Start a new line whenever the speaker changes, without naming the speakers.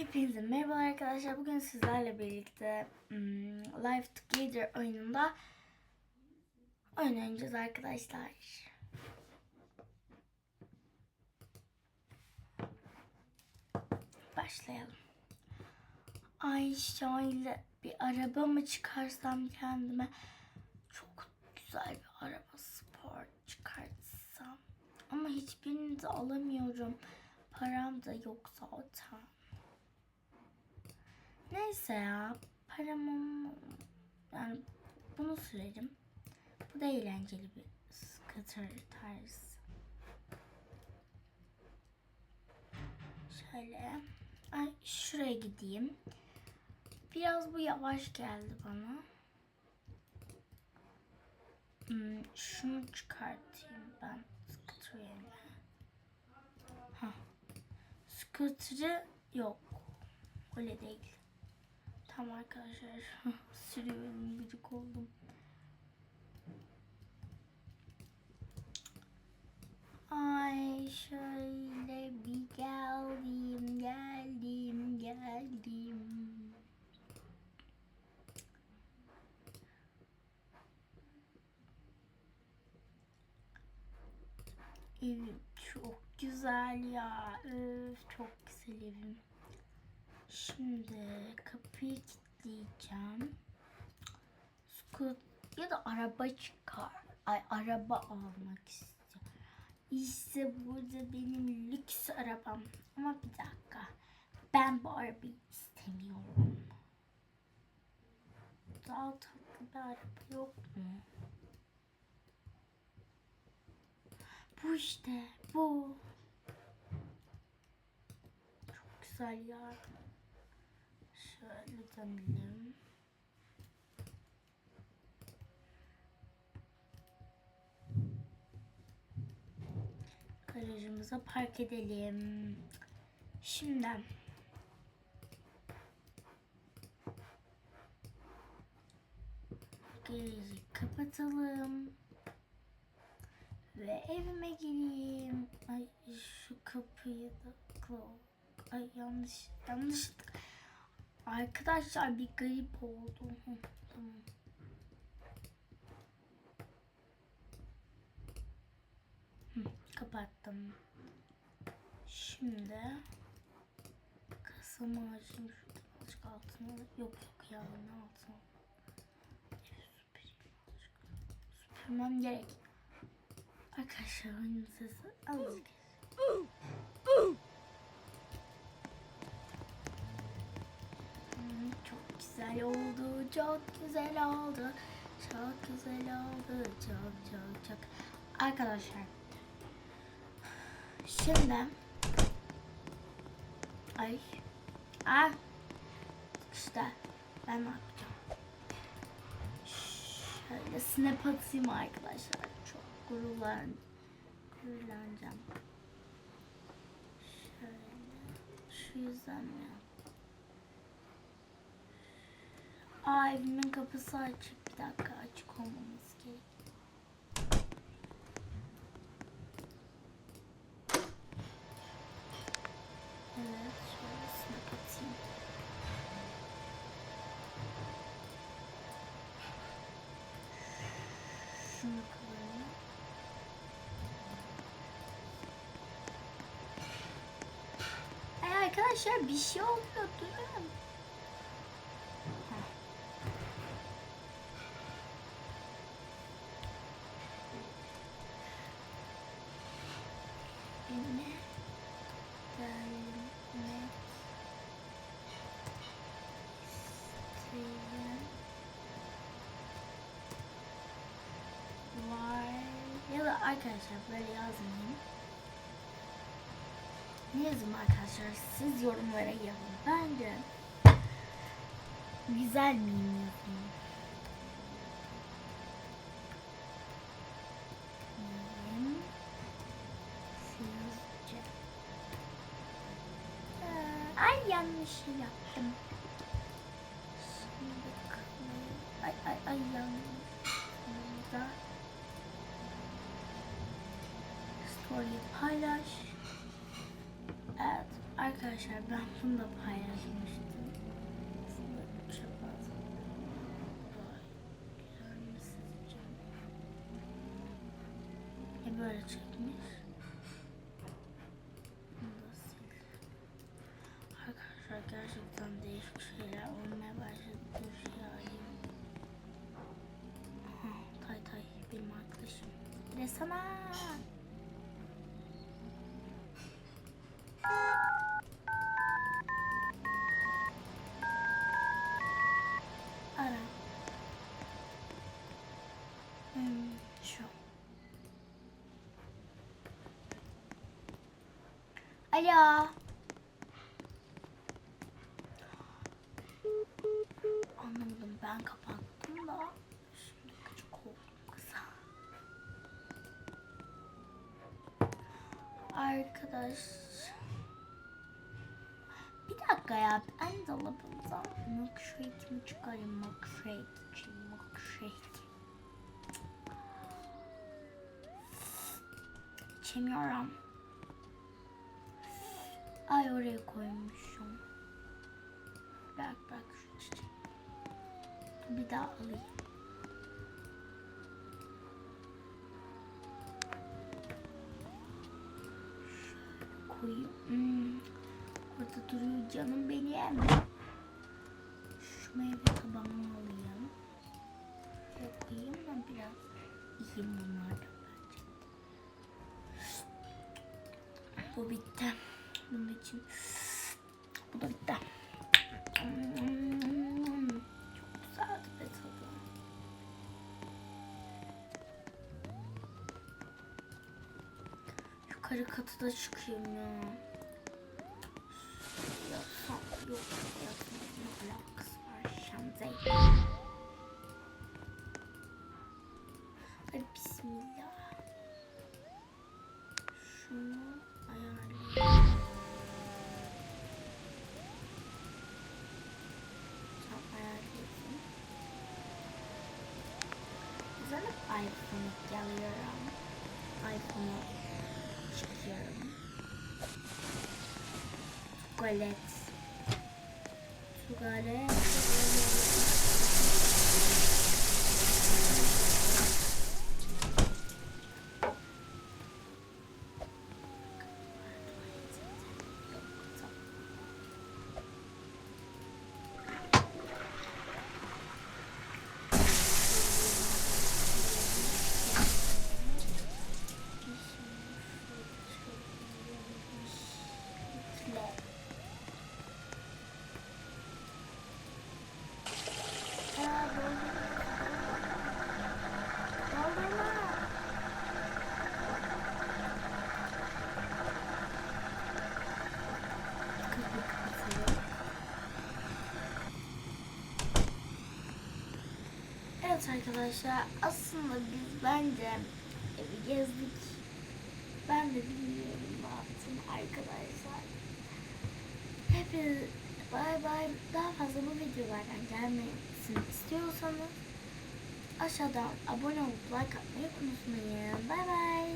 Hepinize merhaba arkadaşlar. Bugün sizlerle birlikte hmm, Life Together oyununda oyun oynayacağız arkadaşlar. Başlayalım. Ay şöyle bir araba mı çıkarsam kendime çok güzel bir araba spor çıkartsam. Ama hiçbirini de alamıyorum. Param da yok zaten. Neyse ya paramı yani bunu sürerim. Bu da eğlenceli bir scooter tarzı. Şöyle ay şuraya gideyim. Biraz bu yavaş geldi bana. Hmm, şunu çıkartayım ben scooter yerine. Hah. Scooter'ı yok. Öyle değil. Tamam arkadaşlar. Sürüyorum. Gıcık oldum. Ay şöyle bir geldim, geldim, geldim. Evim çok güzel ya. Öf çok güzel evim. Şimdi kapıyı kilitleyeceğim. Scoot ya da araba çıkar. Ay araba almak istiyorum. İşte burada benim lüks arabam. Ama bir dakika. Ben bu arabayı istemiyorum. Daha tatlı bir araba yok mu? Bu işte bu. Çok güzel ya. Şöyle dönelim. Garajımıza park edelim. Şimdi garajı kapatalım. Ve evime gireyim. Ay şu kapıyı da. Ay yanlış yanlış Arkadaşlar bir garip oldu. Tamam. Kapattım. Şimdi kasamı açayım şuradan azıcık altına. Yok yok ya ne altına. Süpürmem gerek. Arkadaşlar oyunun sesi azıcık. Güzel oldu, çok güzel oldu. Çok güzel oldu, çok çok çok. Arkadaşlar. Şimdi. Ay. Ay. İşte ben ne yapacağım? Şöyle snap atayım arkadaşlar. Çok gururlan, gururlanacağım. Şöyle. Şu yüzden mi yaptım? Aa evimin kapısı açık. Bir dakika açık olmamız gerek. Evet koyayım. Ay arkadaşlar bir şey oluyor arkadaşlar böyle yazmayayım. Ne yazayım arkadaşlar? Siz yorumlara yazın. Bence güzel miyim yazayım. Miyim? Sizce? Ee, Ay yanlış şey yaptım. Şimdi ay ay ay yanlış. Story paylaş. Evet Arkadaşlar ben bunu da paylaşmıştım. Aslında çok fazla. E böyle çekmiş. Bunu. Arkadaşlar gerçekten değişik şeyler olmaya başladı. Dur şey alayım. Tay tay benim arkadaşım. Resana. Alo. Anlamadım ben kapattım da şimdi küçük oldum kısa. Arkadaş. Bir dakika ya ben dolabımdan milkshake'imi çıkarayım milkshake için milkshake. İçemiyorum. Ay oraya koymuşum. Bak bak şu çiçek. Bir daha alayım. Şöyle koyayım. Hmm. Orada duruyor canım benim. Şu meyve tabağımı alayım. Şöyle koyayım da biraz yiyeyim bunlardan bence. Bu bitti. Bunun için bu da bitti. Çok güzeldi be tadı. Yukarı katı da çıkıyorum ya. Yatsam yok yatsam ne alakası var Şamzey. Güzel iPhone'u geliyorum. iPhone'u çıkıyorum. Tuvalet. Tuvalet. Evet arkadaşlar aslında biz bence evi gezdik. Ben de bilmiyorum ne yaptım arkadaşlar. Hepiniz bay bay. Daha fazla bu videolardan gelmesini istiyorsanız aşağıdan abone olup like atmayı unutmayın. Bay bay.